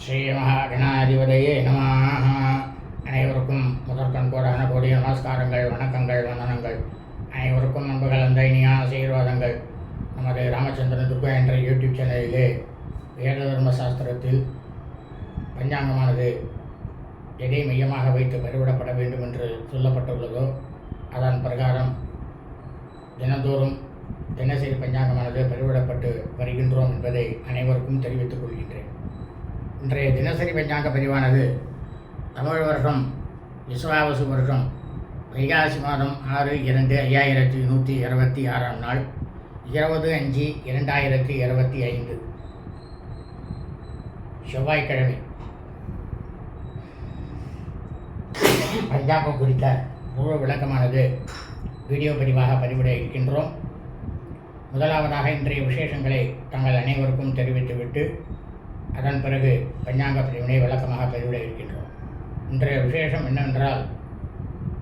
ஸ்ரீ மகாகணாதிபதியே நமாக அனைவருக்கும் முதற்கண் கோடான கோடி நமஸ்காரங்கள் வணக்கங்கள் வந்தனங்கள். அனைவருக்கும் அன்பு கலந்த இனியான ஆசீர்வாதங்கள். நமது ராமச்சந்திரன் துர்கா என்ற யூடியூப் சேனலிலே வேத தர்ம சாஸ்திரத்தில் பஞ்சாங்கமானது எதை மையமாக வைத்து பறிவிடப்பட வேண்டும் என்று சொல்லப்பட்டுள்ளதோ அதன் பிரகாரம் தினந்தோறும் தினசரி பஞ்சாங்கமானது பறிவிடப்பட்டு வருகின்றோம் என்பதை அனைவருக்கும் தெரிவித்துக் கொள்கின்றேன். இன்றைய தினசரி பஞ்சாங்க பதிவானது தமிழ் வருஷம் விஸ்வாவசு வருஷம் வைகாசி மாதம் ஆறு இரண்டு ஐயாயிரத்தி நூற்றி இருபத்தி ஆறாம் நாள் இருபது அஞ்சு இரண்டாயிரத்தி இருபத்தி ஐந்து. செவ்வாய்க்கிழமை. பஞ்சாங்கம் குறித்த முழு விளக்கமானது வீடியோ பதிவாக பதிவிட இருக்கின்றோம். முதலாவதாக இன்றைய விசேஷங்களை தங்கள் அனைவருக்கும் தெரிவித்துவிட்டு அதன் பிறகு பஞ்சாங்க பிரிவினை விளக்கமாக பதிவிட இருக்கின்றோம். இன்றைய விசேஷம் என்னவென்றால்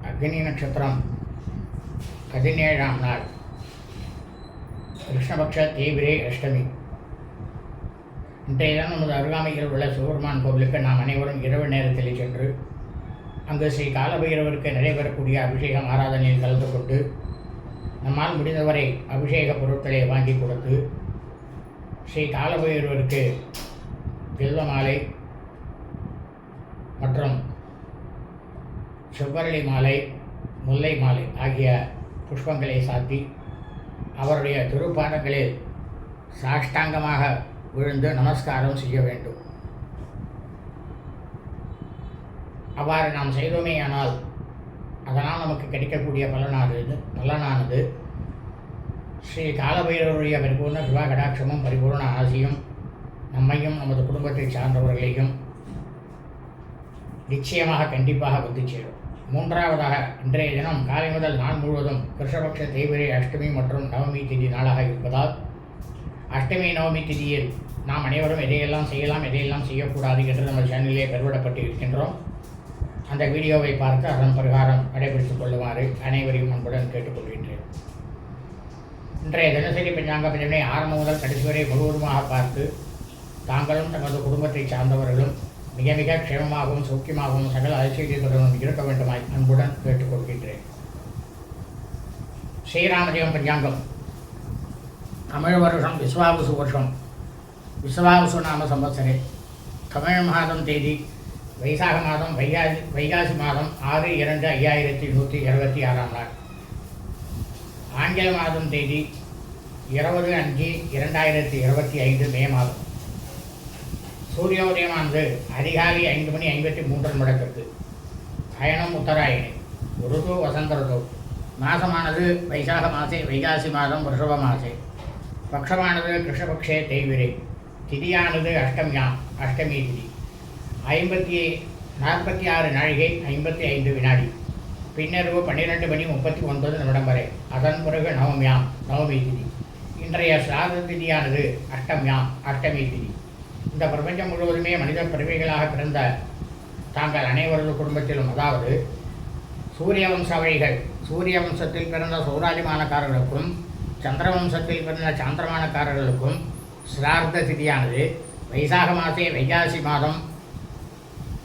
அக்னி நட்சத்திரம் பதினேழாம் நாள். கிருஷ்ணபக்ஷ தேவிரே அஷ்டமி. இன்றைய தினம் நமது அருகாமையில் உள்ள சிவபெருமான் கோவிலுக்கு நாம் அனைவரும் இரவு நேரத்தில் சென்று அங்கு ஸ்ரீ காலபைரவருக்கு நடைபெறக்கூடிய அபிஷேகம் ஆராதனையில் கலந்து கொண்டு நம்மால் முடிந்தவரை அபிஷேக பொருட்களை வாங்கி கொடுத்து ஸ்ரீ காலபைரவருக்கு வில்வ மாலை மற்றும் செவ்வரளி மாலை முல்லை மாலை ஆகிய புஷ்பங்களை சாத்தி அவருடைய திருப்பாதங்களில் சாஷ்டாங்கமாக விழுந்து நமஸ்காரம் செய்ய வேண்டும். அவ்வாறு நாம் செய்தோமேயானால் அதனால் நமக்கு கிடைக்கக்கூடிய பலனானது பலனானது ஸ்ரீ காலபைரவருடைய பரிபூர்ண சிவா கடாட்சமும் பரிபூர்ண ஆசியும் நம்மையும் நமது குடும்பத்தை சார்ந்தவர்களையும் நிச்சயமாக கண்டிப்பாக வந்து சேரும். மூன்றாவதாக இன்றைய தினம் காலை முதல் நாள் முழுவதும் கிருஷ்ணபக்ஷ தேய்பிரை அஷ்டமி மற்றும் நவமி திதி நாளாக இருப்பதால் அஷ்டமி நவமி திதியில் நாம் அனைவரும் எதையெல்லாம் செய்யலாம் எதையெல்லாம் செய்யக்கூடாது என்று நம்ம சேனலிலே பெருவிடப்பட்டு இருக்கின்றோம். அந்த வீடியோவை பார்த்து அதன் பிரகாரம் கடைபிடித்துக் கொள்ளுமாறு அனைவரையும் அன்புடன் கேட்டுக்கொள்கின்றேன். இன்றைய தினசரி பஞ்சாங்க பஞ்சனை ஆரம்பம் முதல் கடைசி வரை முழுவதுமாக பார்த்து தாங்களும் தமது குடும்பத்தை சார்ந்தவர்களும் மிக மிக க்ஷேமமாகவும் சௌக்கியமாகவும் சகல ஐஸ்வர்யத்துடனும் இருக்க வேண்டுமாய் அன்புடன் கேட்டுக்கொள்கின்றேன். ஸ்ரீராமஜெயம் பஞ்சாங்கம். தமிழ் வருஷம் விஸ்வாவசு வருஷம். விஸ்வாவசு நாம சம்பத்சரே தமிழ் மாதம் தேதி வைசாக மாதம் வைகாசி வைகாசி மாதம் ஆறு இரண்டு ஐயாயிரத்தி நூற்றி இருபத்தி ஆறாம் நாள். ஆங்கில மாதம் தேதி இருபது அஞ்சு இரண்டாயிரத்தி இருபத்தி ஐந்து மே மாதம். சூரியோதயமானது அதிகாலை ஐந்து மணி ஐம்பத்தி மூன்று முடக்கிறது. அயனம் உத்தராயணி. ருது வசந்த ருது. மாதமானது வைசாக மாசே வைகாசி மாதம் ரிஷப மாசே. பக்ஷமானது கிருஷ்ணபக்ஷே தேய்விரை. திதியானது அஷ்டமியாம் அஷ்டமி திதி. ஐம்பத்தி நாற்பத்தி ஆறு நாழிகை ஐம்பத்தி ஐந்து வினாடி. பின்னர்வு பன்னிரெண்டு மணி முப்பத்தி ஒன்பது நிமிடம் வரை. அதன் பிறகு நவமியாம் நவமி திதி. இன்றைய சாத திதியானது அஷ்டமியாம் அஷ்டமி திதி. இந்த பிரபஞ்சம் முழுவதுமே மனித பிறவிகளாக பிறந்த தாங்கள் அனைவரது குடும்பத்திலும் அதாவது சூரிய வம்சாவழிகள் சூரிய வம்சத்தில் பிறந்த சௌராஜமானக்காரர்களுக்கும் சந்திர வம்சத்தில் பிறந்த சாந்திரமானக்காரர்களுக்கும் சிரார்த்த திதியானது வைசாக மாசே வைகாசி மாதம்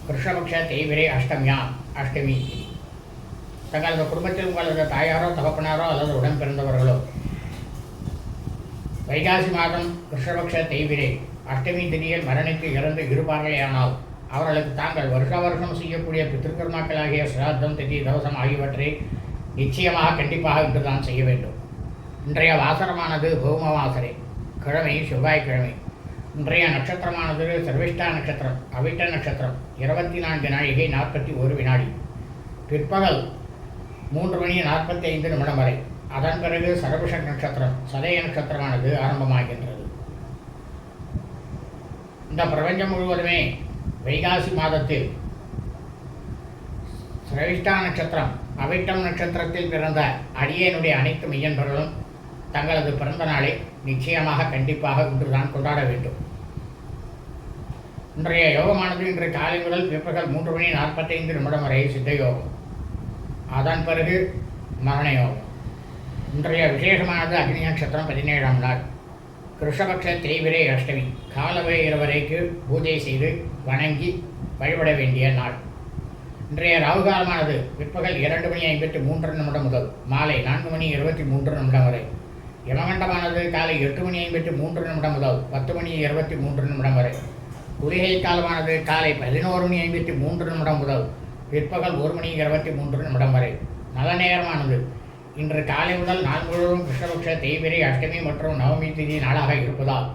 கிருஷ்ணபக்ஷ தேய்விரை அஷ்டமியா அஷ்டமி. தங்களது குடும்பத்தில் உங்களது தாயாரோ தகப்பனாரோ அல்லது உடன் பிறந்தவர்களோ வைகாசி மாதம் கிருஷ்ணபக்ஷ தேய்விரை அஷ்டமி திதியில் மரணித்து இறந்து இருப்பார்களேயானால் அவர்களுக்கு தாங்கள் வருஷ வருஷம் செய்யக்கூடிய பித்திருக்கர்மாக்களாகிய சிராத்தம் திதி தவசம் ஆகியவற்றை நிச்சயமாக கண்டிப்பாக இன்றுதான் செய்ய வேண்டும். இன்றைய வாசனமானது பௌம வாசரை கிழமை செவ்வாய்க்கிழமை. இன்றைய நட்சத்திரமானது சர்விஷ்டா நட்சத்திரம் அவிட்ட நட்சத்திரம் இருபத்தி நான்கு நாழிகை நாற்பத்தி ஒரு வினாடி. பிற்பகல் மூன்று மணி நாற்பத்தி ஐந்து நிமிடம் வரை. அதன் பிறகு சரபுஷ நட்சத்திரம் சதய நட்சத்திரமானது ஆரம்பமாகின்றது. இந்த பிரபஞ்சம் முழுவதுமே வைகாசி மாதத்தில் சிரவிஷ்டா நட்சத்திரம் அவிட்டம் நட்சத்திரத்தில் பிறந்த அடியனுடைய அனைத்து மையன்பர்களும் தங்களது பிறந்த நாளை நிச்சயமாக கண்டிப்பாக இன்றுதான் கொண்டாட வேண்டும். இன்றைய யோகமானது இன்று காலை முதல் பிற்பகல் மூன்று மணி நாற்பத்தைந்து நிமிடம் வரை சித்த யோகம். அதன் பிறகு மரண யோகம். இன்றைய விசேஷமானது அக்னி நட்சத்திரம் பதினேழாம் நாள். கிருஷ்ணபக்ஷ திரைவிரை அஷ்டமி. காலவே இருவரைக்கு பூஜை செய்து வணங்கி வழிபட வேண்டிய நாள். இன்றைய ராகுகாலமானது பிற்பகல் இரண்டு மணி ஐம்பத்தி மூன்று நிமிடம் முதல் மாலை நான்கு மணி இருபத்தி மூன்று நிமிடம் வரை. யமகண்டமானது காலை எட்டு மணி ஐம்பத்தி மூன்று நிமிடம் முதல் பத்து மணி இருபத்தி மூன்று நிமிடம் வரை. குளிகை காலமானது காலை பதினோரு மணி ஐம்பத்தி மூன்று நிமிடம் முதல் பிற்பகல் ஒரு மணி இருபத்தி மூன்று நிமிடம் வரை. நல்ல நேரமானது இன்று காலை முதல் நாள் முழுவதும் கிருஷ்ணபக்ஷ தேய்பிரை அஷ்டமி மற்றும் நவமி திதி நாளாக இருப்பதால்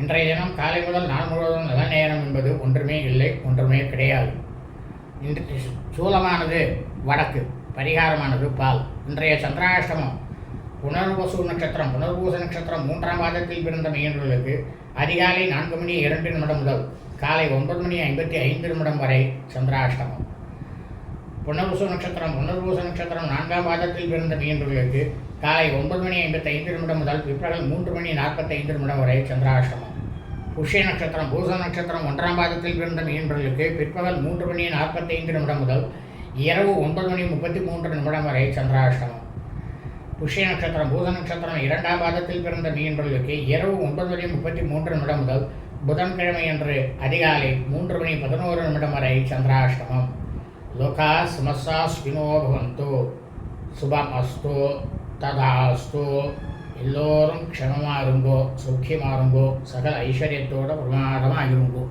இன்றைய தினம் காலை முதல் நாள் முழுவதும் நல்ல நேரம் என்பது ஒன்றுமே இல்லை ஒன்றுமே கிடையாது. இன்று சூலமானது வடக்கு பரிகாரமானது பால். இன்றைய சந்திராஷ்டமம் புனர்வசு நட்சத்திரம் புனர்பூச நட்சத்திரம் மூன்றாம் மாதத்தில் பிறந்த மெய்யர்களுக்கு அதிகாலை நான்கு மணி இரண்டு நிமிடம் முதல் காலை ஒன்பது மணி ஐம்பத்தி ஐந்து நிமிடம் வரை சந்திராஷ்டமம். புனர்வசு நட்சத்திரம் புனர்பூச நட்சத்திரம் நான்காம் பாதத்தில் பிறந்த மீன்பர்களுக்கு காலை ஒன்பது மணி ஐம்பத்தி ஐந்து நிமிடம் முதல் பிற்பகல் மூன்று மணி நாற்பத்தைந்து நிமிடம் வரை சந்திராஷ்டமம். புஷ்ய நட்சத்திரம் பூச நட்சத்திரம் ஒன்றாம் பாதத்தில் பிறந்த மீன்பர்களுக்கு பிற்பகல் மூன்று மணி நாற்பத்தைந்து நிமிடம் முதல் இரவு ஒன்பது மணி முப்பத்தி மூன்று நிமிடம் வரை சந்திராஷ்டமம். புஷ்ய நட்சத்திரம் பூச நட்சத்திரம் இரண்டாம் பாதத்தில் பிறந்த மீன்பர்களுக்கு இரவு ஒன்பது மணி முப்பத்தி மூன்று நிமிடம் முதல் புதன்கிழமை அன்று அதிகாலை மூன்று மணி பதினோரு நிமிடம் வரை சந்திராஷ்டமம். லோகா சமஸ்தா ஸ்பினோ பவந்தோ சுபம் அஸ்து ததா அஸ்து எல்லோரும் க்ஷமமாக இருங்கோ சௌக்கியமாக இருங்கோ சகல ஐஸ்வர்யத்தோட பிரமாதமாக இருங்கோ